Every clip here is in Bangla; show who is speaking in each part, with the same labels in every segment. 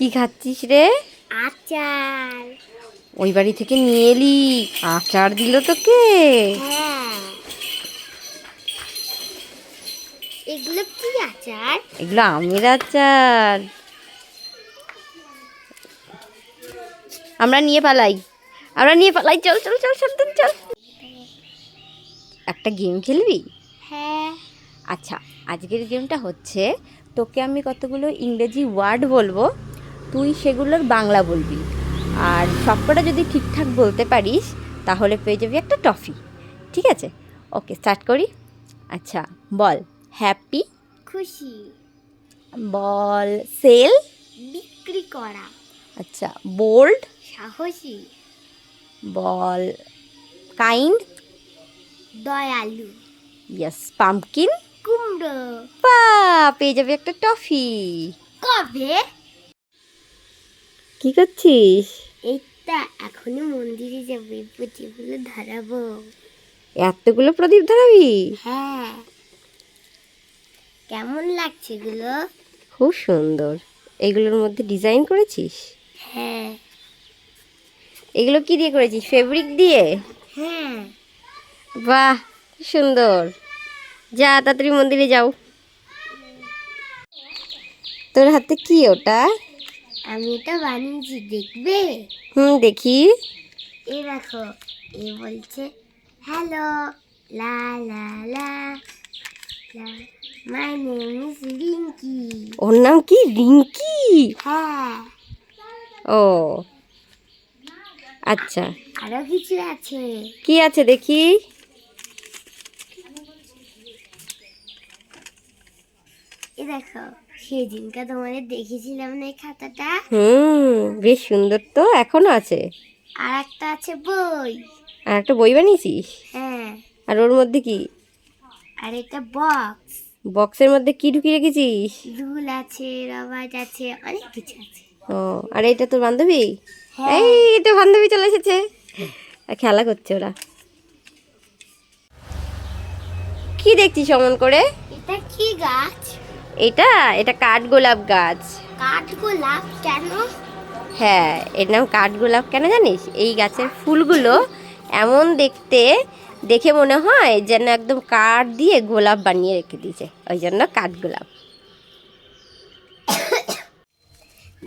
Speaker 1: কি খাচ্ছিস রে?
Speaker 2: আচার।
Speaker 1: ওই বাড়ি থেকে নিয়ে এলি। আচার দিল তোকে।
Speaker 2: হ্যাঁ। এগুলো কি আচার?
Speaker 1: এগুলো আমের আচার। আমরা নিয়ে পালাই। আমরা নিয়ে পালাই। চল চল চল চল চল, চল। একটা গেম খেলবি?
Speaker 2: হ্যাঁ।
Speaker 1: আচ্ছা আজকের গেমটা হচ্ছে তোকে আমি কতগুলো ইংরেজি ওয়ার্ড বলব? তুই সেগুলোর বাংলা বলবি। আর সবকটা যদি ঠিকঠাক বলতে পারিস তাহলে পেয়ে যাবি একটা টফি। ঠিক আছে? ওকে স্টার্ট করি? আচ্ছা বল। হ্যাপি
Speaker 2: খুশি।
Speaker 1: বল। সেল
Speaker 2: বিক্রি করা।
Speaker 1: আচ্ছা বোল্ড
Speaker 2: সাহসী।
Speaker 1: বল। কাইন্ড
Speaker 2: দয়ালু।
Speaker 1: ইয়েস পাম্পকিন
Speaker 2: কুমড়ো।
Speaker 1: পা পেয়ে যাবি একটা টফি।
Speaker 2: কবে?
Speaker 1: কি করছিস?
Speaker 2: এইটা এখনই মন্দিরে যাবে পুঁতিগুলো ধরাবো।
Speaker 1: এতগুলো প্রদীপ ধরাবি?
Speaker 2: হ্যাঁ। কেমন লাগছে এগুলো?
Speaker 1: খুব সুন্দর। এগুলোর মধ্যে ডিজাইন করেছিস?
Speaker 2: হ্যাঁ।
Speaker 1: এগুলো কি দিয়ে করেছিস ফেব্রিক দিয়ে?
Speaker 2: হ্যাঁ।
Speaker 1: বাহ সুন্দর। যা তাড়াতাড়ি মন্দিরে যাও। তোর হাতে কি ওটা?
Speaker 2: আমি এটা বানিয়েছি দেখবে?
Speaker 1: হুম দেখি।
Speaker 2: এ দেখো এ বলছে হ্যালো লা লা লা লা মাই নেম ইজ রিঙ্কি
Speaker 1: ওর নাম কি? রিঙ্কি
Speaker 2: হ্যাঁ।
Speaker 1: ও। আচ্ছা।
Speaker 2: আরও কিছু আছে।
Speaker 1: কি আছে দেখি?
Speaker 2: এ দেখো সেদিনকে তোমাদের দেখেছিলাম না এই খাতাটা?
Speaker 1: হুম বেশ সুন্দর তো এখনও আছে।
Speaker 2: আর একটা আছে বই।
Speaker 1: আর একটা বই বানিয়েছিস?
Speaker 2: হ্যাঁ।
Speaker 1: আর ওর মধ্যে কি?
Speaker 2: আর এটা বক্স।
Speaker 1: বক্সের মধ্যে কি ঢুকিয়ে রেখেছিস?
Speaker 2: রুল আছে রবার্ট আছে অনেক কিছু আছে।
Speaker 1: ও আর এইটা তোর বান্ধবী?
Speaker 2: হ্যাঁ।
Speaker 1: এই এটা বান্ধবী চলে এসেছে। আর খেলা করছে ওরা। কি দেখছিস অমন করে?
Speaker 2: এটা কি গাছ?
Speaker 1: এটা এটা কাঠগোলাপ গাছ।
Speaker 2: কাঠগোলাপ কেন?
Speaker 1: হ্যাঁ এর নাম কাঠগোলাপ কেন জানিস? এই গাছের ফুলগুলো এমন দেখতে দেখে মনে হয় যেন একদম কাঠ দিয়ে গোলাপ বানিয়ে রেখে দিয়েছে। ওই জন্য কাঠগোলাপ।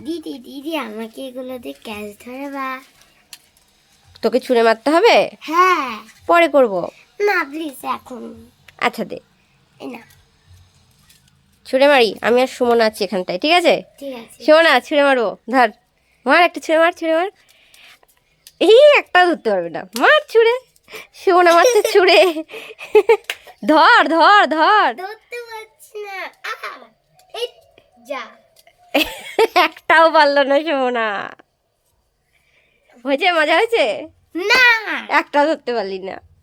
Speaker 2: দিদি দিদি আমাকে এগুলো দিয়ে ক্যাচ ধরে বা
Speaker 1: তোকে ছুঁড়ে মারতে হবে?
Speaker 2: হ্যাঁ।
Speaker 1: পরে করব।
Speaker 2: না প্লিজ এখন।
Speaker 1: আচ্ছা দে।
Speaker 2: এই না
Speaker 1: ছুঁড়ে মারি। আমি আর সুমন আছি এখানটায় ঠিক আছে? সুমনা ছুঁড়ে মারবো ধর। মার একটা ছুঁড়ে মার ছুঁড়ে মার। এই একটা ধরতে পারবে না। মার ছুঁড়ে। সুমনা মারছে ছুঁড়ে। ধর ধর ধর। একটাও পারল না সুমনা। হয়েছে? মজা হয়েছে?
Speaker 2: না।
Speaker 1: একটাও ধরতে পারলি না।